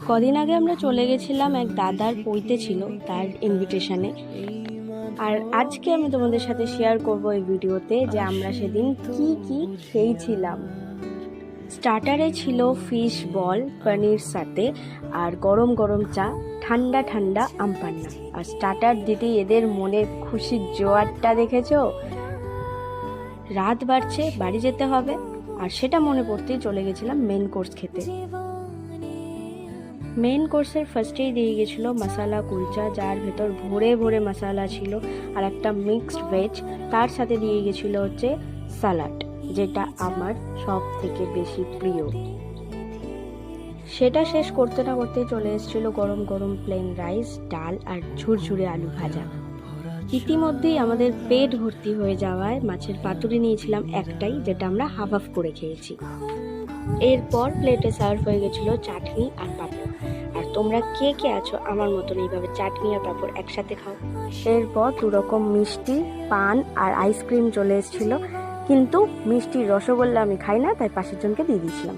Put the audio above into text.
কদিন আগে আমরা চলে গেছিলাম এক দাদার পৈতে ছিল তার ইনভিটেশনে আর আজকে আমি তোমাদের সাথে শেয়ার করব এই ভিডিওতে যে আমরা সেদিন কি কি খেয়েছিলাম। স্টার্টারে ছিল ফিশ বল পনির সাথে আর গরম গরম চা, ঠান্ডা ঠান্ডা আমপান্না আর স্টার্টার দিতেই এদের মনে খুশির জোয়ারটা দেখেছ? রাত বাড়ছে, বাড়ি যেতে হবে। আর সেটা মনে পড়তেই চলে গেছিলাম মেন কোর্স খেতে। মেন কোর্সের ফার্স্টেই দিয়ে গেছিল মশালা কুলচা যার ভেতর ভরে ভরে মশালা ছিল আর একটা মিক্সড ভেজ তার সাথে দিয়ে গেছিল হচ্ছে স্যালাড যেটা আমার সব থেকে বেশি প্রিয়। সেটা শেষ করতে না করতে চলে এসেছিল গরম গরম প্লেন রাইস ডাল আর ঝুরঝুরে আলু ভাজা। ইতিমধ্যেই আমাদের পেট ভর্তি হয়ে যাওয়ায় মাছের পাতুরি নিয়েছিলাম একটাই, যেটা আমরা হাফ হাফ করে খেয়েছি। এরপর প্লেটে সার্ভ হয়ে গেছিল চাটনি আর আর তোমরা কে কে আছো আমার মতন এইভাবে চাটনি আর পাঁপড় একসাথে খাও? এরপর দুরকম মিষ্টি, পান আর আইসক্রিম চলে এসেছিল। কিন্তু মিষ্টি রসগোল্লা আমি খাই না, তাই পাশের জনকে দিয়ে দিয়েছিলাম।